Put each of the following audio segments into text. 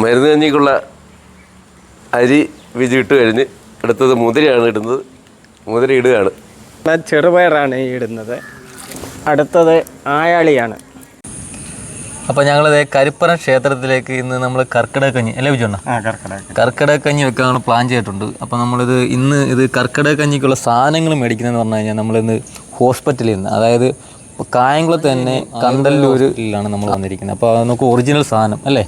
മരുന്ന് കഞ്ഞിക്കുള്ള അരി വിജിട്ട് കഴിഞ്ഞ് എടുത്തത് മുതിരയാണ് ഇടുന്നത്. മുതിര ഇടുകയാണ്. ചെറുപയറാണ് ഈ ഇടുന്നത്. അടുത്തത് ആയാളിയാണ്. അപ്പോൾ ഞങ്ങളിത് കരിപ്പറം ക്ഷേത്രത്തിലേക്ക് ഇന്ന് നമ്മൾ കർക്കിടക കഞ്ഞി അല്ലേ വിജയണ്ണ ആ കർക്കിടക കർക്കിടക കഞ്ഞി വെക്കാൻ പ്ലാൻ ചെയ്തിട്ടുണ്ട്. അപ്പോൾ നമ്മളിത് ഇന്ന് ഇത് കർക്കിടക കഞ്ഞിക്കുള്ള സാധനങ്ങൾ മേടിക്കുന്നതെന്ന് പറഞ്ഞു കഴിഞ്ഞാൽ നമ്മളിന്ന് ഹോസ്പിറ്റലിൽ നിന്ന് അതായത് കായംകുളത്ത് തന്നെ കണ്ടല്ലൂരിലാണ് നമ്മൾ വന്നിരിക്കുന്നത്. അപ്പോൾ നമുക്ക് ഒറിജിനൽ സാധനം അല്ലേ.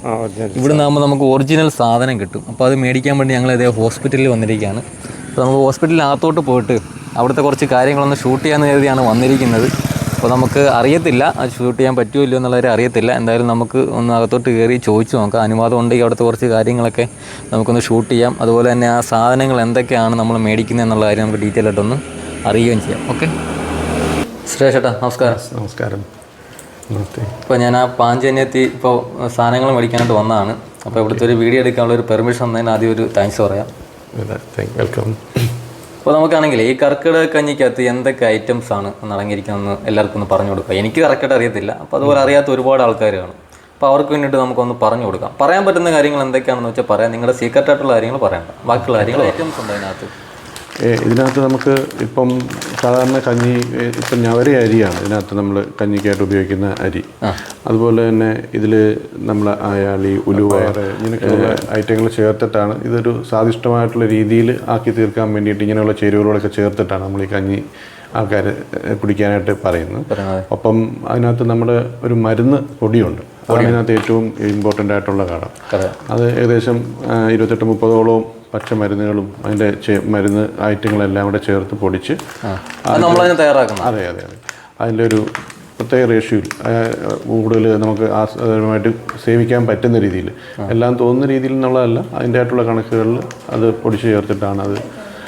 ഇവിടെ നിന്നാകുമ്പോൾ നമുക്ക് ഒറിജിനൽ സാധനം കിട്ടും. അപ്പോൾ അത് മേടിക്കാൻ വേണ്ടി ഞങ്ങൾ അതേ ഹോസ്പിറ്റലിൽ വന്നിരിക്കുകയാണ് അപ്പോൾ നമുക്ക് ഹോസ്പിറ്റലിനകത്തോട്ട് പോയിട്ട് അവിടുത്തെ കുറച്ച് കാര്യങ്ങളൊന്ന് ഷൂട്ട് ചെയ്യാമെന്ന് കരുതിയാണ് വന്നിരിക്കുന്നത്. അപ്പോൾ നമുക്ക് അറിയത്തില്ല. അത് ഷൂട്ട് ചെയ്യാൻ പറ്റുമോ ഇല്ലയോ എന്നുള്ളവരെ അറിയത്തില്ല. എന്തായാലും നമുക്ക് ഒന്ന് അകത്തോട്ട് കയറി ചോദിച്ചു നോക്കാം. അനുവാദം ഉണ്ടെങ്കിൽ അവിടുത്തെ കുറച്ച് കാര്യങ്ങളൊക്കെ നമുക്കൊന്ന് ഷൂട്ട് ചെയ്യാം. അതുപോലെ തന്നെ ആ സാധനങ്ങൾ എന്തൊക്കെയാണ് നമ്മൾ മേടിക്കുന്നത് എന്നുള്ള കാര്യം നമുക്ക് ഡീറ്റെയിൽ ആയിട്ടൊന്ന് അറിയുകയും ചെയ്യാം. ഓക്കെ സുരേഷ് ചേട്ടാ നമസ്കാരം. നമസ്കാരം ഇപ്പോൾ ഞാൻ ആ പാഞ്ചന്യത്തി ഇപ്പോൾ സാധനങ്ങൾ മേടിക്കാനായിട്ട് വന്നതാണ്. അപ്പോൾ ഇവിടുത്തെ ഒരു വീഡിയോ എടുക്കാനുള്ള ഒരു പെർമിഷൻ തന്നതിന് ആദ്യം ഒരു താങ്ക്സ് പറയാം. വെൽക്കം അപ്പോൾ നമുക്കാണെങ്കിൽ ഈ കർക്കിടക കഞ്ഞിക്കകത്ത് എന്തൊക്കെ ഐറ്റംസ് ആണ് നടങ്ങിയിരിക്കുന്നതെന്ന് എല്ലാവർക്കും ഒന്ന് പറഞ്ഞു കൊടുക്കുക എനിക്ക് കറക്റ്റായിട്ട് അറിയത്തില്ല. അപ്പോൾ അതുപോലെ അറിയാത്ത ഒരുപാട് ആൾക്കാർ കാണും. അപ്പോൾ അവർക്ക് വേണ്ടിയിട്ട് നമുക്കൊന്ന് പറഞ്ഞു കൊടുക്കാം. പറയാൻ പറ്റുന്ന കാര്യങ്ങൾ എന്തൊക്കെയാണെന്ന് വെച്ചാൽ പറയാം. നിങ്ങളുടെ സീക്രട്ടായിട്ടുള്ള കാര്യങ്ങൾ പറയണ്ട. ബാക്കിയുള്ള കാര്യങ്ങൾ ഐറ്റംസ് ഉണ്ട് അതിനകത്ത്. ഇതിനകത്ത് നമുക്ക് ഇപ്പം സാധാരണ കഞ്ഞി ഇപ്പം ഞവരി അരിയാണ് ഇതിനകത്ത് നമ്മൾ കഞ്ഞിക്കായിട്ട് ഉപയോഗിക്കുന്ന അരി. അതുപോലെ തന്നെ ഇതിൽ നമ്മൾ അയാളി ഉലുവയർ ഇങ്ങനെയൊക്കെയുള്ള ഐറ്റങ്ങൾ ചേർത്തിട്ടാണ്. ഇതൊരു സ്വാദിഷ്ടമായിട്ടുള്ള രീതിയിൽ ആക്കി തീർക്കാൻ വേണ്ടിയിട്ട് ഇങ്ങനെയുള്ള ചേരുവകളൊക്കെ ചേർത്തിട്ടാണ് നമ്മൾ ഈ കഞ്ഞി ആൾക്കാർ കുടിക്കാനായിട്ട് പറയുന്നത്. ഒപ്പം അതിനകത്ത് നമ്മുടെ ഒരു മരുന്ന് പൊടിയുണ്ട്. അതിനകത്ത് ഏറ്റവും ഇമ്പോർട്ടന്റ് ആയിട്ടുള്ള ഘടകം അത് ഏകദേശം ഇരുപത്തെട്ട് മുപ്പതോളം പച്ചമരുന്നുകളും അതിന്റെ മരുന്ന് ഐറ്റങ്ങളെല്ലാം കൂടെ ചേർത്ത് പൊടിച്ച് നമ്മളതിന് തയ്യാറാക്കണം അതെ അതെ അതെ. അതിന്റെ ഒരു പ്രത്യേക റേഷ്യോയിൽ കൂടുതൽ നമുക്ക് ആസ്വാദമായിട്ട് സേവിക്കാൻ പറ്റുന്ന രീതിയിൽ. എല്ലാം തോന്നുന്ന രീതിയിൽ എന്നുള്ളതല്ല അതിന്റെ ആയിട്ടുള്ള കണക്കുകളിൽ അത് പൊടിച്ച് ചേർത്തിട്ടാണ് അത്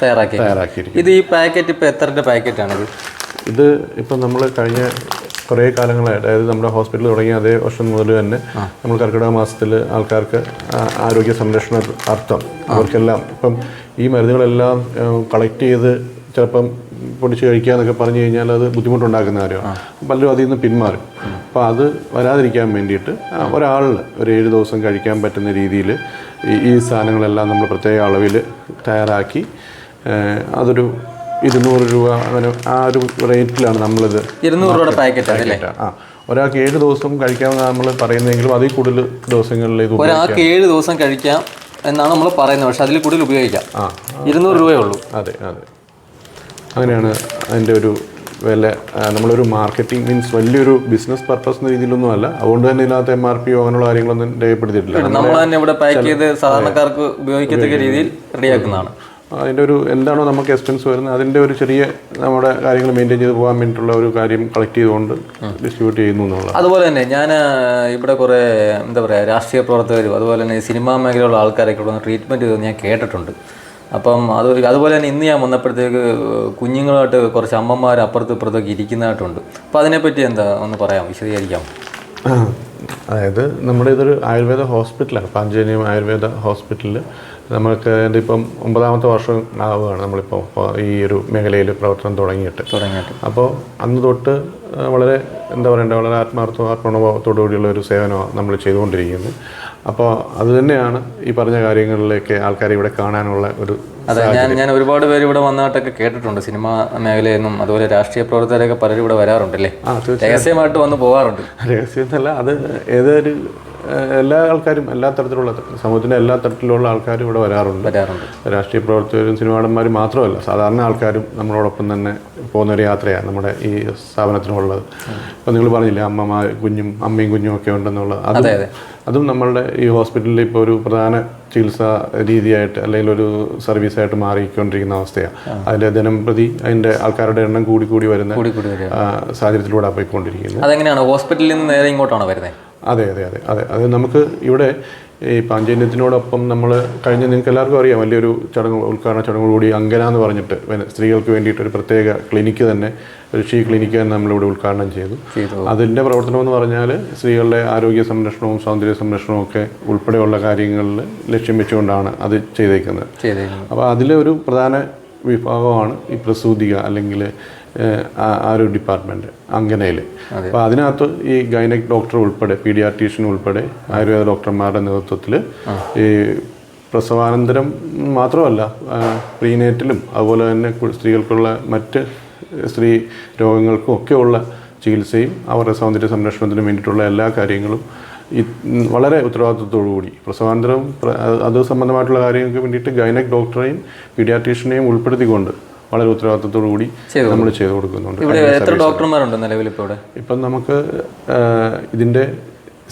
തയ്യാറാക്കി തയ്യാറാക്കിയിരിക്കുന്നത്. ഇത് ഈ പാക്കറ്റ് ഇപ്പോൾ എത്രന്റെ പാക്കറ്റാണിത്? ഇത് ഇപ്പം നമ്മൾ കഴിഞ്ഞ കുറേ കാലങ്ങളായിട്ട് അതായത് നമ്മുടെ ഹോസ്പിറ്റൽ തുടങ്ങിയ അതേ വർഷം മുതൽ തന്നെ നമ്മൾ കർക്കിടക മാസത്തിൽ ആൾക്കാർക്ക് ആരോഗ്യ സംരക്ഷണ അർത്ഥം അവർക്കെല്ലാം. ഇപ്പം ഈ മരുന്നുകളെല്ലാം കളക്ട് ചെയ്ത് ചിലപ്പം പൊടിച്ച് കഴിക്കുക എന്നൊക്കെ പറഞ്ഞു കഴിഞ്ഞാൽ അത് ബുദ്ധിമുട്ടുണ്ടാക്കുന്ന കാര്യമാണ്. പലരും അതിൽ നിന്ന് പിന്മാറും. അപ്പോൾ അത് വരാതിരിക്കാൻ വേണ്ടിയിട്ട് ഒരാളിൽ ഒരു ഏഴ് ദിവസം കഴിക്കാൻ പറ്റുന്ന രീതിയിൽ ഈ ഈ സാധനങ്ങളെല്ലാം നമ്മൾ പ്രത്യേക അളവിൽ തയ്യാറാക്കി അതൊരു ഇരുന്നൂറ് രൂപ അങ്ങനെ ആ ഒരു റേറ്റിലാണ് നമ്മളിത് ഇരുന്നൂറ് രൂപയുടെ പാക്കറ്റ് ആ. ഒരാൾക്ക് ഏഴ് ദിവസം കഴിക്കാമെന്ന് നമ്മൾ പറയുന്നതെങ്കിലും അതിൽ കൂടുതൽ ദിവസങ്ങളിൽ ഇത് ഒരാൾക്ക് ഏഴ് ദിവസം കഴിക്കാം എന്നാണ് നമ്മൾ പറയുന്നത്. പക്ഷെ അതിൽ കൂടുതൽ ഉപയോഗിക്കാം. ആ. ഇരുന്നൂറ് രൂപയേ ഉള്ളൂ. അതെ അതെ. അങ്ങനെയാണ് അതിന്റെ ഒരു വില. നമ്മളൊരു മാർക്കറ്റിംഗ് മീൻസ് വലിയൊരു ബിസിനസ് പർപ്പസ് എന്ന രീതിയിലൊന്നും അല്ല. അതുകൊണ്ട് തന്നെ ഇതിനകത്ത് എം ആർ പി അങ്ങനെയുള്ള കാര്യങ്ങളൊന്നും രേഖപ്പെടുത്തിയിട്ടില്ല. നമ്മൾ തന്നെ ഇവിടെ പാക്ക് ചെയ്ത് സാധാരണക്കാർക്ക് ഉപയോഗിക്കത്തക്ക രീതിയിൽ റെഡിയാക്കുന്നതാണ് അതിന്റെ ഒരു എന്താണോ നമുക്ക് എക്സ്പെൻസ് വരുന്നത് അതിന്റെ ഒരു ചെറിയ നമ്മുടെ കാര്യങ്ങൾ മെയിന്റെയിൻ ചെയ്ത് പോകാൻ വേണ്ടിയിട്ടുള്ള ഒരു കാര്യം കളക്ട് ചെയ്തുകൊണ്ട് ഡിസ്ട്രിബ്യൂട്ട് ചെയ്യുന്നു എന്നുള്ളത്. അതുപോലെ തന്നെ ഞാൻ ഇവിടെ കുറേ എന്താ പറയുക രാഷ്ട്രീയ പ്രവർത്തകരും അതുപോലെ തന്നെ സിനിമാ മേഖലയിലുള്ള ആൾക്കാരൊക്കെ ഇവിടെ ട്രീറ്റ്മെന്റ് ചെയ്തെന്ന് ഞാൻ കേട്ടിട്ടുണ്ട്. അപ്പം അത് അതുപോലെ തന്നെ ഇന്ന് ഞാൻ വന്നപ്പോഴത്തേക്ക് കുഞ്ഞുങ്ങളായിട്ട് കുറച്ച് അമ്മമാർ അപ്പുറത്ത് ഇപ്പുറത്തൊക്കെ ഇരിക്കുന്നതായിട്ടുണ്ട്. അപ്പോൾ അതിനെപ്പറ്റി എന്താ ഒന്ന് പറയാം വിശദീകരിക്കാം അതായത് നമ്മുടെ ഇതൊരു ആയുർവേദ ഹോസ്പിറ്റലാണ് പാഞ്ചേനിയം ആയുർവേദ ഹോസ്പിറ്റലിൽ നമുക്ക് അതിന്റെ ഇപ്പം ഒമ്പതാമത്തെ വർഷം ആവുകയാണ് നമ്മളിപ്പോൾ ഈ ഒരു മേഖലയിൽ പ്രവർത്തനം തുടങ്ങിയിട്ട്. തുടങ്ങിയിട്ട്. അപ്പോൾ അന്ന് തൊട്ട് വളരെ എന്താ പറയണ്ടേ വളരെ ആത്മാർത്ഥവും ആത്മണഭാവത്തോടു കൂടിയുള്ള ഒരു സേവനമാണ് നമ്മൾ ചെയ്തുകൊണ്ടിരിക്കുന്നത് അപ്പോൾ അത് തന്നെയാണ് ഈ പറഞ്ഞ കാര്യങ്ങളിലേക്ക് ആൾക്കാരെ ഇവിടെ കാണാനുള്ള ഒരു അതെ ഞാൻ ഞാൻ ഒരുപാട് പേര് ഇവിടെ വന്നതായിട്ടൊക്കെ കേട്ടിട്ടുണ്ട്. സിനിമാ മേഖലയിൽ നിന്നും അതുപോലെ രാഷ്ട്രീയ പ്രവർത്തകരൊക്കെ പലരും ഇവിടെ വരാറുണ്ടല്ലേ? രഹസ്യമായിട്ട് വന്ന് പോകാറുണ്ട്. രഹസ്യം എന്നല്ല അത് ഏതൊരു എല്ലാ ആൾക്കാരും എല്ലാ തരത്തിലുള്ള സമൂഹത്തിന്റെ എല്ലാ തരത്തിലുള്ള ആൾക്കാരും ഇവിടെ വരാറുണ്ട്. വരാറുണ്ട്. രാഷ്ട്രീയ പ്രവർത്തകരും സിനിമാടന്മാരും മാത്രമല്ല സാധാരണ ആൾക്കാരും നമ്മളോടൊപ്പം തന്നെ പോകുന്ന ഒരു യാത്രയാണ് നമ്മുടെ ഈ സ്ഥാപനത്തിനുള്ളത്. ഇപ്പം നിങ്ങൾ പറഞ്ഞില്ലേ അമ്മമാർ കുഞ്ഞും അമ്മയും കുഞ്ഞും ഒക്കെ ഉണ്ടെന്നുള്ളത്. അതെ അതും നമ്മളുടെ ഈ ഹോസ്പിറ്റലിൽ ഇപ്പോൾ ഒരു പ്രധാന ചികിത്സാ രീതിയായിട്ട് അല്ലെങ്കിൽ ഒരു സർവീസായിട്ട് മാറിക്കൊണ്ടിരിക്കുന്ന അവസ്ഥയാണ്. അതിന്റെ ദിനം പ്രതി അതിന്റെ ആൾക്കാരുടെ എണ്ണം കൂടി കൂടി വരുന്ന സാഹചര്യത്തിലൂടെ പോയിക്കൊണ്ടിരിക്കുന്നത് അതെങ്ങനെയാണ്? ഹോസ്പിറ്റലിൽ നിന്ന് നേരെ ഇങ്ങോട്ടാണോ വരുന്നത്? അതെ അതെ അതെ അതെ. അത് നമുക്ക് ഇവിടെ ഈ പാഞ്ചേന്യത്തിനോടൊപ്പം നമ്മൾ കഴിഞ്ഞ നിങ്ങൾക്ക് എല്ലാവർക്കും അറിയാം വലിയൊരു ചടങ്ങ് ഉദ്ഘാടന ചടങ്ങോടുകൂടി അങ്കന എന്ന് പറഞ്ഞിട്ട് സ്ത്രീകൾക്ക് വേണ്ടിയിട്ട് ഒരു പ്രത്യേക ക്ലിനിക്ക് തന്നെ ഒരു ഋഷി ക്ലിനിക്ക് തന്നെ നമ്മളിവിടെ ഉദ്ഘാടനം ചെയ്തു. അതിന്റെ പ്രവർത്തനം എന്ന് പറഞ്ഞാൽ സ്ത്രീകളുടെ ആരോഗ്യ സംരക്ഷണവും സൗന്ദര്യ സംരക്ഷണവും ഒക്കെ ഉൾപ്പെടെയുള്ള കാര്യങ്ങളിൽ ലക്ഷ്യം വെച്ചുകൊണ്ടാണ് അത് ചെയ്തേക്കുന്നത്. അപ്പോൾ അതിലെ ഒരു പ്രധാന വിഭാഗമാണ് ഈ പ്രസൂതിക അല്ലെങ്കിൽ ആ- ഡിപ്പാർട്ട്മെന്റ് ഒരു ഡിപ്പാർട്ട്മെന്റ് അങ്കനയിൽ അപ്പോൾ അതിനകത്ത് ഈ ഗൈനക് ഡോക്ടർ ഉൾപ്പെടെ പീഡിയാട്രീഷ്യൻ ഉൾപ്പെടെ ആയുർവേദ ഡോക്ടർമാരുടെ നേതൃത്വത്തിൽ ഈ പ്രസവാനന്തരം മാത്രമല്ല പ്രീനേറ്റിലും അതുപോലെ തന്നെ സ്ത്രീകൾക്കുള്ള മറ്റ് സ്ത്രീ രോഗങ്ങൾക്കും ഒക്കെയുള്ള ചികിത്സയും അവരുടെ സൗന്ദര്യ സംരക്ഷണത്തിനും വേണ്ടിയിട്ടുള്ള എല്ലാ കാര്യങ്ങളും വളരെ ഉത്തരവാദിത്വത്തോടു കൂടി. പ്രസവാനന്തരം പ്ര- അത് അത് സംബന്ധമായിട്ടുള്ള കാര്യങ്ങൾക്ക് വേണ്ടിയിട്ട് ഗൈനക് ഡോക്ടറെയും പീഡിയാട്രീഷ്യനെയും ഉൾപ്പെടുത്തിക്കൊണ്ട് വളരെ ഉത്തരവാദിത്തത്തോടു കൂടി നമ്മൾ ചെയ്തു കൊടുക്കുന്നുണ്ട്. ഇവിടെ എത്ര ഡോക്ടർമാരുണ്ട് നിലവിൽ ഇപ്പോൾ ഇവിടെ? ഇപ്പം നമുക്ക് ഇതിന്റെ ഇതിന്റെ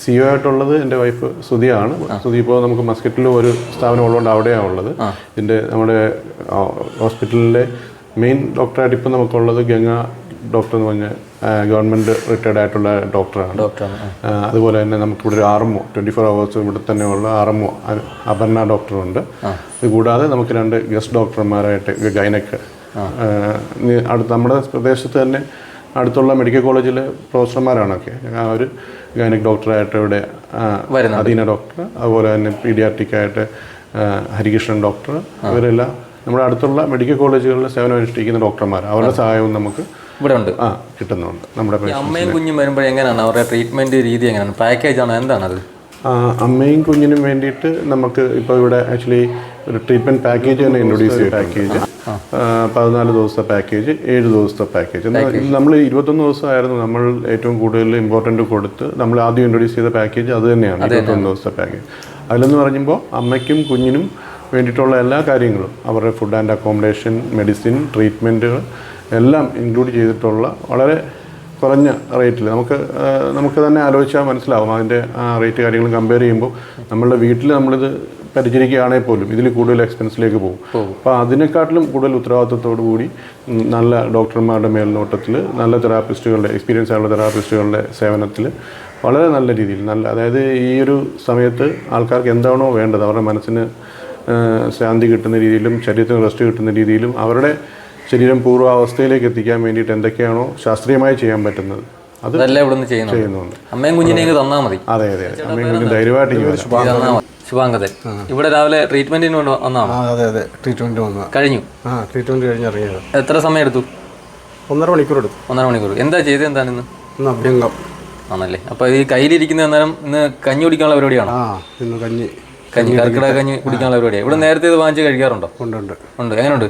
സിഒ ആയിട്ടുള്ളത് എന്റെ വൈഫ് സുധിയാണ്. സുധി ഇപ്പോൾ നമുക്ക് മസ്കറ്റിലും ഒരു സ്ഥാപനം ഉള്ളതുകൊണ്ട് അവിടെയാണ് ഉള്ളത്. ഇതിന്റെ നമ്മുടെ ഹോസ്പിറ്റലിലെ മെയിൻ ഡോക്ടറായിട്ട് ഇപ്പം നമുക്കുള്ളത് ഗംഗ ഡോക്ടർ എന്ന് പറഞ്ഞ ഗവൺമെന്റ് റിട്ടയർഡ് ആയിട്ടുള്ള ഡോക്ടറാണ്. അതുപോലെ തന്നെ നമുക്കിവിടെ ഒരു ആർഎംഒ ട്വന്റി ഫോർ അവേഴ്സ് ഇവിടെ തന്നെയുള്ള ആർഎംഒ അപർണ ഡോക്ടറുണ്ട്. ഇത് കൂടാതെ നമുക്ക് രണ്ട് ഗസ്റ്റ് ഡോക്ടർമാരായിട്ട് ഗൈനക്ക് അടുത്ത് നമ്മുടെ പ്രദേശത്ത് തന്നെ അടുത്തുള്ള മെഡിക്കൽ കോളേജിലെ പ്രൊഫസർമാരാണൊക്കെ. ആ ഒരു ഗൈനക് ഡോക്ടറായിട്ട് ഇവിടെ വരുന്ന അധീന ഡോക്ടർ അതുപോലെ തന്നെ പീഡിയാട്രിക് ആയിട്ട് ഹരികൃഷ്ണൻ ഡോക്ടർ ഇവരെല്ലാം നമ്മുടെ അടുത്തുള്ള മെഡിക്കൽ കോളേജുകളിൽ സേവനം അനുഷ്ഠിക്കുന്ന ഡോക്ടർമാർ അവരുടെ സഹായവും നമുക്ക് ഇവിടെ ഉണ്ട്. ആ കിട്ടുന്നുണ്ട് നമ്മുടെ അമ്മയും കുഞ്ഞും വരുമ്പോൾ എങ്ങനെയാണ് അവരുടെ ട്രീറ്റ്മെന്റ് രീതി എങ്ങനെയാണ്? പാക്കേജ് ആണോ? എന്താണത്? അമ്മയും കുഞ്ഞിനും വേണ്ടിയിട്ട് നമുക്ക് ഇപ്പോൾ ഇവിടെ ആക്ച്വലി ഒരു ട്രീറ്റ്മെന്റ് പാക്കേജ് തന്നെ ഇൻട്രൊഡ്യൂസ് ചെയ്യും പാക്കേജ് പതിനാല് ദിവസത്തെ പാക്കേജ് ഏഴ് ദിവസത്തെ പാക്കേജ് നമ്മൾ ഇരുപത്തൊന്ന് ദിവസമായിരുന്നു നമ്മൾ ഏറ്റവും കൂടുതൽ ഇമ്പോർട്ടന്റ് കൊടുത്ത് നമ്മൾ ആദ്യം ഇൻട്രൊഡ്യൂസ് ചെയ്ത പാക്കേജ് അത് തന്നെയാണ് ഇരുപത്തൊന്ന് ദിവസത്തെ പാക്കേജ് അതിലെന്ന് പറയുമ്പോൾ അമ്മയ്ക്കും കുഞ്ഞിനും വേണ്ടിയിട്ടുള്ള എല്ലാ കാര്യങ്ങളും അവരുടെ ഫുഡ് ആൻഡ് അക്കോമഡേഷൻ മെഡിസിൻ ട്രീറ്റ്മെന്റുകൾ എല്ലാം ഇൻക്ലൂഡ് ചെയ്തിട്ടുള്ള വളരെ കുറഞ്ഞ റേറ്റിൽ നമുക്ക് നമുക്ക് തന്നെ ആലോചിച്ചാൽ മനസ്സിലാവും അതിന്റെ ആ റേറ്റ് കാര്യങ്ങൾ കമ്പയർ ചെയ്യുമ്പോൾ നമ്മളുടെ വീട്ടിൽ നമ്മളിത് പരിചരിക്കുകയാണെങ്കിൽ പോലും ഇതിൽ കൂടുതൽ എക്സ്പെൻസിലേക്ക് പോകും. അപ്പോൾ അതിനെക്കാട്ടിലും കൂടുതൽ ഉത്തരവാദിത്വത്തോടു കൂടി നല്ല ഡോക്ടർമാരുടെ മേൽനോട്ടത്തിൽ നല്ല തെറാപ്പിസ്റ്റുകളുടെ എക്സ്പീരിയൻസ് ആയുള്ള തെറാപ്പിസ്റ്റുകളുടെ സേവനത്തിൽ വളരെ നല്ല രീതിയിൽ നല്ല അതായത് ഈ ഒരു സമയത്ത് ആൾക്കാർക്ക് എന്താണോ വേണ്ടത് അവരുടെ മനസ്സിന് ശാന്തി കിട്ടുന്ന രീതിയിലും ശരീരത്തിന് റെസ്റ്റ് കിട്ടുന്ന രീതിയിലും അവരുടെ ശരീരം പൂർവാവസ്ഥയിലേക്ക് എത്തിക്കാൻ വേണ്ടിയിട്ട് എന്തൊക്കെയാണോ ശാസ്ത്രീയമായി ചെയ്യാൻ പറ്റുന്നത്? അത് അതെല്ലാം ഇവിടെ ചെയ്യുന്നുണ്ട്. അമ്മയും കുഞ്ഞിനെയും തന്നാൽ മതി. അതെ അതെ അമ്മയും കുഞ്ഞും ധൈര്യമായിട്ട് തന്നാ ഇവിടെ രാവിലെ ട്രീറ്റ്മെന്റിന് വന്നാണോ? ആ അതെ അതെ. ട്രീറ്റ്മെന്റ് വന്നു. കഴിഞ്ഞു? ആ ട്രീറ്റ്മെന്റ് കഴിഞ്ഞ് ഇറങ്ങിയത്. എത്ര സമയം എടുത്തു? ഒന്നര മണിക്കൂർ എടുത്തു. ഒന്നര മണിക്കൂർ. എന്താ ചെയ്തത് എന്താണ് ഇന്ന്? ഇന്ന് അഭ്യംഗം. ആണല്ലേ. അപ്പൊ ഈ കയ്യിലിരിക്കുന്ന അന്നേരം ഇന്ന് കഞ്ഞി കുടിക്കാനുള്ള പരിപാടിയാണ്? ആ ഇന്ന് കഞ്ഞി. കഞ്ഞി കർക്കിടക കഞ്ഞി കുടിക്കാനുള്ള പരിപാടിയാണ് ഇവിടെ നേരത്തെ ഇത് വാങ്ങിച്ച് കഴിക്കാറുണ്ടോ? ഉണ്ട് ഉണ്ട്. ഉണ്ട്. എങ്ങനെയുണ്ട്?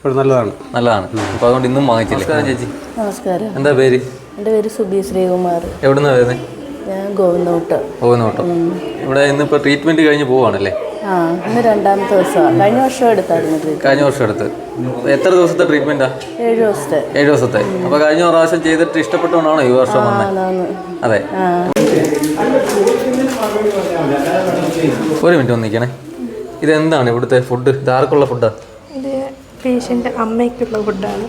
ഇവിടെ നല്ലതാണ്. നല്ലതാണ്. അപ്പൊ അതുകൊണ്ട് ഇന്നും വാങ്ങിച്ചില്ല? നമസ്കാരം ചേച്ചി. നമസ്കാരം. എന്താ പേര്? എന്റെ പേര് സുബി ശ്രീകുമാർ. എവിടുന്നാ വരുന്നത് ഞാൻ ഗോവിന്ദോട്ട്. പോകുന്നോട്ടോ ഇവിടെ ഇന്നിപ്പോ ട്രീറ്റ്മെന്റ് കഴിഞ്ഞ് പോവാണല്ലേ? ആ ഇന്ന് രണ്ടാമത്തെ ദിവസമാണ് കഴിഞ്ഞ വർഷം എടുത്തായിരുന്നു കഴിഞ്ഞ വർഷം എടുത്ത്. എത്ര ദിവസത്തെ ട്രീറ്റ്മെന്റാ ഏഴ് ദിവസത്തെ. ഏഴ് ദിവസത്തെ. അപ്പൊ കഴിഞ്ഞ പ്രാവശ്യം ചെയ്തിട്ട് ഇഷ്ടപ്പെട്ടുകൊണ്ടാണോ ഈ വർഷം വന്നത് അതെ. ഒരു മിനിറ്റ് ഒന്ന് നിൽക്കണേ. ഇതെന്താണ് ഇവിടുത്തെ ഫുഡ് ഇത് ആർക്കുള്ള ഫുഡാ ഇത് പേഷ്യന്റ് അമ്മയ്ക്കുള്ള ഫുഡാണ്.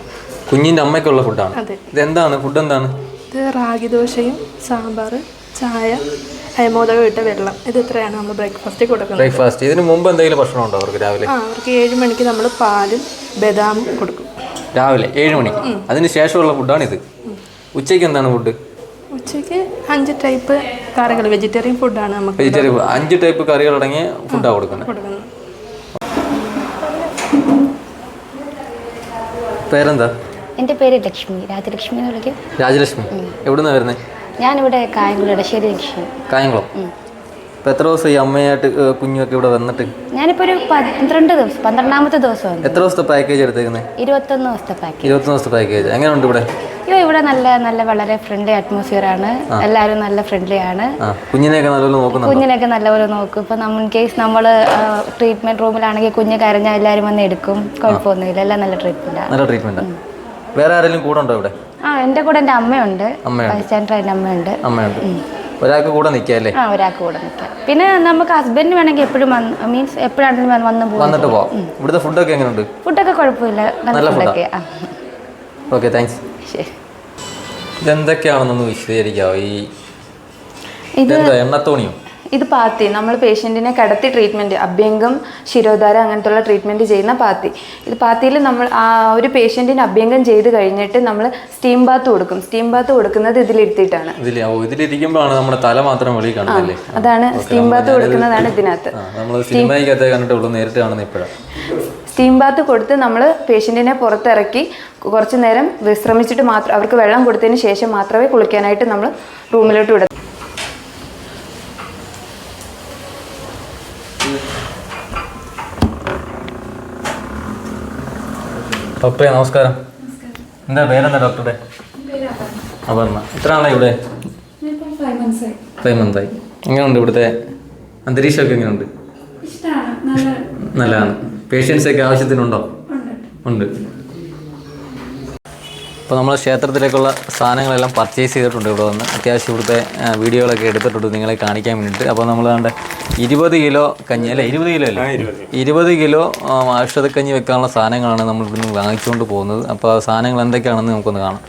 കുഞ്ഞിന്റെ അമ്മയ്ക്കുള്ള ഫുഡാണ്. അതെ. ഇതെന്താണ്? ഫുഡ് എന്താണ് ഇത് റാഗി ദോശയും സാമ്പാർ ചായ അയമോദകം ഇട്ട വെള്ളം. ഇത് ഇത്രയാണ് നമ്മൾ ബ്രേക്ക്ഫാസ്റ്റ് കൊടുക്കുന്നത്. ബ്രേക്ക്ഫാസ്റ്റ്. ഇതിന് മുമ്പ് എന്തെങ്കിലും ഭക്ഷണം ഉണ്ടോ അവർക്ക് രാവിലെ? ആ അവർക്ക് ഏഴ് മണിക്ക് നമ്മൾ പാലും ബദാമും കൊടുക്കും. രാവിലെ ഏഴ് മണിക്ക് അതിന് ശേഷമുള്ള ഫുഡാണ് ഇത്. ഉച്ചയ്ക്ക് എന്താണ് ഫുഡ്? ഉച്ചയ്ക്ക് അഞ്ച് ടൈപ്പ് കറികൾ. വെജിറ്റേറിയൻ ഫുഡാണ് നമുക്ക് വെജിറ്റേറിയൻ അഞ്ച് ടൈപ്പ് കറികൾ അടങ്ങിയ ഫുഡാണ് കൊടുക്കുന്നത്. കൊടുക്കുന്നത്. പേരെന്താ? എന്റെ പേര് ലക്ഷ്മി. രാജലക്ഷ്മി എന്ന് വിളിക്കും. രാജലക്ഷ്മി. എവിടുന്നാ വരുന്നത് ഞാനിവിടെ കായംകുളം ഇടശ്ശേരി ലക്ഷ്മി. കായംകുളം. ഇപ്പൊ എത്ര ദിവസം ഈ അമ്മയായിട്ട് കുഞ്ഞുമൊക്കെ ഇവിടെ വന്നിട്ട്? ഞാനിപ്പോൾ ഒരു പന്ത്രണ്ട് ദിവസം പന്ത്രണ്ടാമത്തെ ദിവസമാണ് എത്ര ദിവസത്തെ പാക്കേജ് എടുത്തേക്കുന്നത് ഇരുപത്തൊന്ന് ദിവസത്തെ പാക്കേജ് ഇരുപത്തൊന്ന് ദിവസത്തെ പാക്കേജ് എങ്ങനെയുണ്ട് ഇവിടെ? അയ്യോ ഇവിടെ നല്ല നല്ല വളരെ ഫ്രണ്ട്ലി അറ്റ്മോസ്ഫിയർ ആണ്. എല്ലാവരും നല്ല ഫ്രണ്ട്ലി ആണ്. കുഞ്ഞിനെയൊക്കെ നല്ലപോലെ കുഞ്ഞിനൊക്കെ നല്ലപോലെ നോക്കും. ഇപ്പൊ നമ്മൾ കേസ് നമ്മൾ ട്രീറ്റ്മെന്റ് റൂമിലാണെങ്കിൽ കുഞ്ഞ് കരഞ്ഞാൽ എല്ലാവരും വന്ന് എടുക്കും. കുഴപ്പമൊന്നുമില്ല. എല്ലാം നല്ല ട്രീറ്റ്മെന്റ് നല്ല വേറെ ആരെങ്കിലും കൂടെ ഉണ്ടോ ഇവിടെ? ആ എന്റെ കൂടെ എന്റെ അമ്മയുണ്ട്. അമ്മയുണ്ട്. അമ്മയുണ്ട്. അമ്മയുണ്ട്. ഒരാൾക്ക് കൂടെ നിൽക്കാല്ലേ അല്ലേ? ആ ഒരാൾക്ക് കൂടെ നിൽക്കാം പിന്നെ നമുക്ക് ഹസ്ബൻഡ് വേണമെങ്കിൽ എപ്പോഴും മീൻസ് എപ്പോഴാണെങ്കിലും വന്ന് പോകും വന്നിട്ട് പോവാം. ഇവിടുത്തെ ഫുഡൊക്കെ എങ്ങനെയുണ്ട്? ഫുഡൊക്കെ കുഴപ്പമില്ല. നല്ല? ഫുഡൊക്കെ ഓക്കെ താങ്ക്സ് ശരി. ഇതെന്തൊക്കെയാണെന്നൊന്ന് വിശദീകരിക്കാവോ? ഈ ഇത് എണ്ണത്തോണിയോ? ഇത് പാത്തി. നമ്മൾ പേഷ്യന്റിനെ കിടത്തി ട്രീറ്റ്മെന്റ് അഭ്യംഗം ശിരോധാര അങ്ങനത്തുള്ള ട്രീറ്റ്മെന്റ് ചെയ്യുന്ന പാത്തി. ഇത് പാത്തിയിൽ നമ്മൾ ആ ഒരു പേഷ്യന്റിന് അഭ്യംഗം ചെയ്ത് കഴിഞ്ഞിട്ട് നമ്മൾ സ്റ്റീം ബാത്ത് കൊടുക്കും. സ്റ്റീം ബാത്ത് കൊടുക്കുന്നത് ഇതിലിരുത്തിയിട്ടാണ്. ഇതിലിരിക്കുമ്പോഴാണ് നമ്മുടെ തല മാത്രം വെളിയിൽ കാണുന്നല്ലേ അതാണ് സ്റ്റീം ബാത്ത് കൊടുക്കുന്നതാണ് ഇതിനകത്ത്. നമ്മൾ സിനിമയ്ക്കകത്ത് കണ്ടിട്ടുള്ളൂ നേരിട്ട് കാണുന്ന ഇപ്പോഴാണ് സ്റ്റീം ബാത്ത് കൊടുത്ത് നമ്മൾ പേഷ്യന്റിനെ പുറത്തിറക്കി കുറച്ച് നേരം വിശ്രമിച്ചിട്ട് മാത്രം അവർക്ക് വെള്ളം കൊടുത്തതിന് ശേഷം മാത്രമേ കുളിക്കാനായിട്ട് നമ്മൾ റൂമിലോട്ട് വിടുന്നു ഡോക്ടറെ നമസ്കാരം. എന്താ പേരെന്താ ഡോക്ടറുടെ? അപർണ. എത്ര ആളായി ഇവിടെ ഫൈവ് മന്തായി എങ്ങനെയുണ്ട് ഇവിടുത്തെ അന്തരീക്ഷമൊക്കെ എങ്ങനെയുണ്ട് നല്ലതാണ്. പേഷ്യൻസ് ഒക്കെ ആവശ്യത്തിനുണ്ടോ? ഉണ്ട്. അപ്പോൾ നമ്മൾ ക്ഷേത്രത്തിലേക്കുള്ള സാധനങ്ങളെല്ലാം പർച്ചേസ് ചെയ്തിട്ടുണ്ട് ഇവിടെ വന്ന്. അത്യാവശ്യം ഇവിടുത്തെ വീഡിയോകളൊക്കെ എടുത്തിട്ടുണ്ട് നിങ്ങളെ കാണിക്കാൻ വേണ്ടിയിട്ട്. അപ്പോൾ നമ്മൾ കണ്ട ഇരുപത് കിലോ കഞ്ഞി അല്ലേ? ഇരുപത് കിലോ അല്ലേ? ഇരുപത് കിലോ. ഔഷധക്കഞ്ഞി വെക്കാനുള്ള സാധനങ്ങളാണ് നമ്മൾ ഇവിടുന്ന് വാങ്ങിച്ചുകൊണ്ട് പോകുന്നത്. അപ്പോൾ ആ സാധനങ്ങൾ എന്തൊക്കെയാണെന്ന് നമുക്കൊന്ന് കാണാം.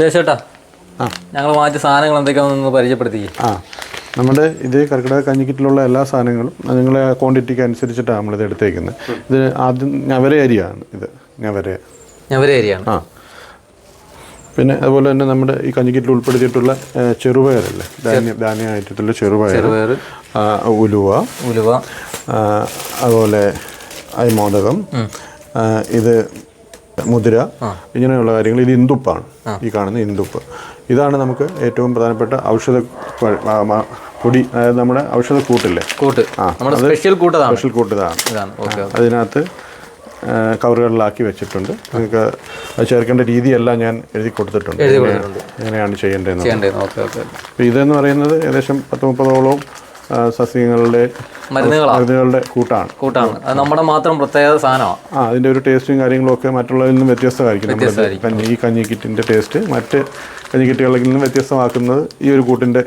ശേഷേട്ടാ ഞങ്ങൾ വാങ്ങിച്ച സാധനങ്ങൾ എന്തൊക്കെയാണെന്ന് പരിചയപ്പെടുത്തി ആ. നമ്മുടെ ഇത് കർക്കിടക കഞ്ഞിക്കിട്ടിലുള്ള എല്ലാ സാധനങ്ങളും നിങ്ങളെ ക്വാണ്ടിറ്റിക്ക് അനുസരിച്ചിട്ടാണ് നമ്മളിത് എടുത്തേക്കുന്നത്. ഇത് ആദ്യം ഞവര അരിയാണ് ഇത് ഞവര. ഞവരെ അരിയാണ്. ആ. പിന്നെ അതുപോലെ തന്നെ നമ്മുടെ ഈ കഞ്ഞിക്കിറ്റിൽ ഉൾപ്പെടുത്തിയിട്ടുള്ള ചെറുപയറല്ലേ? ധാന്യ ധാന്യമായിട്ടുള്ള ചെറുപയർ ചെറുപയർ ഉലുവ. ഉലുവ. അതുപോലെ അരിമോദകം ഇത് മുതിര. ഇങ്ങനെയുള്ള കാര്യങ്ങൾ. ഇത് ഇന്ദുപ്പാണ്. ഈ കാണുന്ന ഇന്ദുപ്പ്. ഇതാണ് നമുക്ക് ഏറ്റവും പ്രധാനപ്പെട്ട ഔഷധ പൊടി അതായത് നമ്മുടെ ഔഷധ കൂട്ടില്ലേ? കൂട്ട്. ആ, സ്പെഷ്യൽ കൂട്ടതാണ്. സ്പെഷ്യൽ കൂട്ട് ഇതാണ്. അതിനകത്ത് കവറുകളിലാക്കി വെച്ചിട്ടുണ്ട്. നിങ്ങൾക്ക് അത് ചേർക്കേണ്ട രീതിയെല്ലാം ഞാൻ എഴുതി കൊടുത്തിട്ടുണ്ട്. എങ്ങനെയാണ് ചെയ്യേണ്ടതെന്ന്. ചെയ്യേണ്ടത് അപ്പോൾ ഇതെന്ന് പറയുന്നത് ഏകദേശം പത്ത് മുപ്പതോളം സസ്യങ്ങളുടെ മരുന്നുകളുടെ കൂട്ടാണ്. കൂട്ടാണ്. അത് നമ്മുടെ മാത്രം പ്രത്യേക സാധനമാണ്. ആ അതിന്റെ ഒരു ടേസ്റ്റും കാര്യങ്ങളും ഒക്കെ മറ്റുള്ളതിൽ നിന്നും വ്യത്യസ്തമായിരിക്കും. ഈ കഞ്ഞി കിറ്റിന്റെ ടേസ്റ്റ് മറ്റ് കഞ്ഞി കിറ്റുകളിൽ നിന്നും വ്യത്യസ്തമാക്കുന്നത് ഈ ഒരു കൂട്ടിന്റെ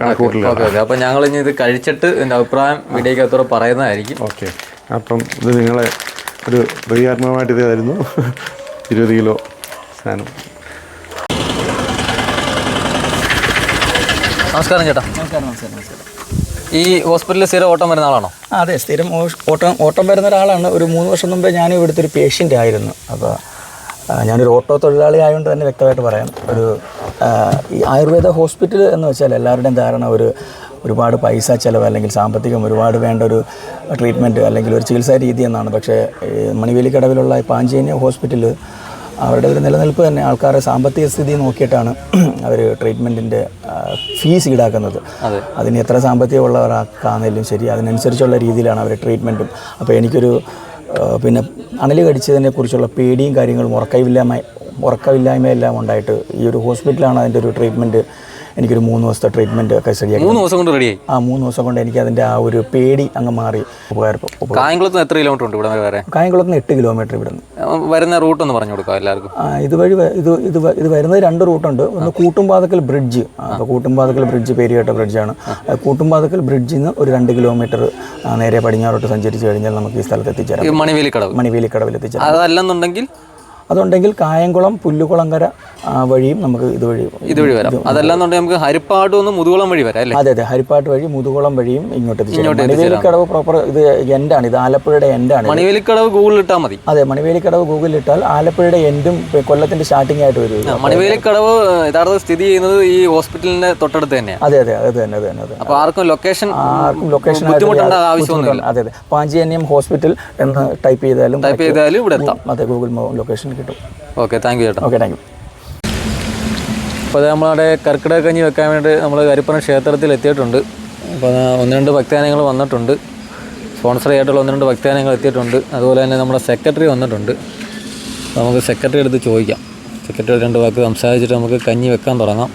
കണക്കൂട്ടിലാണ്. അപ്പോൾ ഞങ്ങൾ ഇനി ഇത് കഴിച്ചിട്ട് എന്റെ അഭിപ്രായം വീഡിയോക്കകത്തോടെ പറയുന്നതായിരിക്കും. ഓക്കെ. അപ്പം ഇത് നിങ്ങളെ ഒരു പ്രതികാത്മകമായിട്ട് ഇതായിരുന്നു. ഇരുപത് കിലോ സാധനം. നമസ്കാരം ചേട്ടാ. നമസ്കാരം നമസ്കാരം നമസ്കാരം. ഈ ഹോസ്പിറ്റലിൽ സ്ഥിരം ഓട്ടം വരുന്ന ആളാണോ? അതെ സ്ഥിരം ഓട്ടം ഓട്ടം വരുന്ന ഒരാളാണ്. ഒരു മൂന്ന് വർഷം മുമ്പേ ഞാനും ഇവിടുത്തെ ഒരു പേഷ്യന്റ് ആയിരുന്നു. അപ്പോൾ ഞാനൊരു ഓട്ടോ തൊഴിലാളി ആയതുകൊണ്ട് തന്നെ വ്യക്തമായിട്ട് പറയാം. ഒരു ഈ ആയുർവേദ ഹോസ്പിറ്റൽ എന്ന് വെച്ചാൽ എല്ലാവരുടെയും ധാരണ ഒരു ഒരുപാട് പൈസ ചിലവ് അല്ലെങ്കിൽ സാമ്പത്തികം ഒരുപാട് വേണ്ട ഒരു ട്രീറ്റ്മെന്റ് അല്ലെങ്കിൽ ഒരു ചികിത്സാ രീതി എന്നാണ്. പക്ഷേ മണിവേലിക്കടവിലുള്ള ഈ പാഞ്ചേനി ഹോസ്പിറ്റൽ അവരുടെ ഒരു നിലനിൽപ്പ് തന്നെ ആൾക്കാരുടെ സാമ്പത്തിക സ്ഥിതി നോക്കിയിട്ടാണ് അവർ ട്രീറ്റ്മെന്റിന്റെ ഫീസ് ഈടാക്കുന്നത്. അതിന് എത്ര സാമ്പത്തികമുള്ളവരാക്കാന്നേലും ശരി അതിനനുസരിച്ചുള്ള രീതിയിലാണ് അവർ ട്രീറ്റ്മെന്റും. അപ്പോൾ എനിക്കൊരു പിന്നെ അണലി കടിച്ചതിനെ കുറിച്ചുള്ള പേടിയും കാര്യങ്ങളും ഉറക്കമില്ലായ്മ ഉറക്കമില്ലായ്മയെല്ലാം ഉണ്ടായിട്ട് ഈ ഒരു ഹോസ്പിറ്റലാണ് അതിന്റെ ഒരു ട്രീറ്റ്മെന്റ് എനിക്കൊരു മൂന്ന് ദിവസത്തെ ട്രീറ്റ്മെന്റ് ഒക്കെ ശരിയാക്കി മൂന്ന് ദിവസം കൊണ്ട് റെഡിയായി ആ മൂന്ന് ദിവസം കൊണ്ട് എനിക്ക് അതിന്റെ ആ ഒരു പേടി അങ്ങ് മാറി. ഉപകാരപ്പെട്ടു കായംകുളത്ത് എത്ര കിലോമീറ്റർ ഉണ്ട് ഇവിടെ വരെ കായംകുളത്ത് എട്ട് കിലോമീറ്റർ ഇവിടുന്ന്. വരുന്ന റൂട്ട് ഒന്ന് പറഞ്ഞു കൊടുക്കാം എല്ലാവർക്കും. ഇതുവഴി ഇത് ഇത് ഇത് വരുന്നത് രണ്ട് റൂട്ടുണ്ട് ഒന്ന് കൂട്ടുംപാതക്കൽ ബ്രിഡ്ജ് അപ്പോൾ കൂട്ടുംപാതക്കൽ ബ്രിഡ്ജ് പേര് കേട്ട ബ്രിഡ്ജാണ് കൂട്ടുംപാതക്കൽ ബ്രിഡ്ജിൽ നിന്ന് ഒരു രണ്ട് കിലോമീറ്റർ നേരെ പടിഞ്ഞാറോട്ട് സഞ്ചരിച്ച് കഴിഞ്ഞാൽ നമുക്ക് ഈ സ്ഥലത്ത് എത്തിച്ചേരാം. മണിവേലിക്കടവ്. മണിവേലിക്കടവിൽ എത്തിച്ചേരാം. അതല്ലെന്നുണ്ടെങ്കിൽ അതുണ്ടെങ്കിൽ കായംകുളം പുല്ലുകുളങ്കര വഴിയും നമുക്ക് ഇതുവഴി ഇതുവഴി വരാം. അതല്ലെന്നുണ്ടെങ്കിൽ നമുക്ക് ഹരിപ്പാട് ഒന്ന് മുതുകുളം വഴി വരാം അല്ലേ? അതെ അതെ. ഹരിപ്പാട് വഴി മുതുകുളം വഴിയും ഇങ്ങോട്ട് മണിവേലിക്കടവ് പ്രോപ്പർ ഇത് എൻഡാണ് ഇത് ആലപ്പുഴയുടെ എൻഡാണ് മണിവേലിക്കടവ് ഗൂഗിളിൽ ഇട്ടാൽ മതി. അതെ മണിവേലിക്കടവ് ഗൂഗിളിൽ ഇട്ടാൽ ആലപ്പുഴയുടെ എൻഡും കൊല്ലത്തിന്റെ സ്റ്റാർട്ടിംഗ് ആയിട്ട് വരും. മണിവേലിക്കടവ് യഥാർത്ഥ സ്ഥിതി ചെയ്യുന്നത് ഈ ഹോസ്പിറ്റലിന്റെ തൊട്ടടുത്ത് തന്നെയാണ് അതെ അതെ അത് തന്നെ അത് തന്നെ അപ്പൊ അപ്പോൾ ആർക്കും ലൊക്കേഷൻ ആർക്കും ലൊക്കേഷൻ ആവശ്യമൊന്നുമില്ല. അതെ അതെ. പാഞ്ചേനിയം ഹോസ്പിറ്റൽ എന്ന് ടൈപ്പ് ചെയ്താലും ടൈപ്പ് ചെയ്താലും ഇവിടെ എത്താം. അതെ ഗൂഗിൾ ലൊക്കേഷൻ കിട്ടും. ഓക്കെ താങ്ക് യു ചേട്ടാ. ഓക്കെ താങ്ക് യു അപ്പോൾ അത് നമ്മളവിടെ കർക്കിടക കഞ്ഞി വെക്കാൻ വേണ്ടി നമ്മൾ കരിപ്പറ ക്ഷേത്രത്തിൽ എത്തിയിട്ടുണ്ട്. അപ്പോൾ ഒന്ന് രണ്ട് ഭക്താനങ്ങൾ വന്നിട്ടുണ്ട്. സ്പോൺസർ ആയിട്ടുള്ള ഒന്ന് രണ്ട് ഭക്താനങ്ങൾ എത്തിയിട്ടുണ്ട്. അതുപോലെ തന്നെ നമ്മുടെ സെക്രട്ടറി വന്നിട്ടുണ്ട്. നമുക്ക് സെക്രട്ടറി എടുത്ത് ചോദിക്കാം. സെക്രട്ടറി രണ്ട് വാക്ക് സംസാരിച്ചിട്ട് നമുക്ക് കഞ്ഞി വെക്കാൻ തുടങ്ങാം.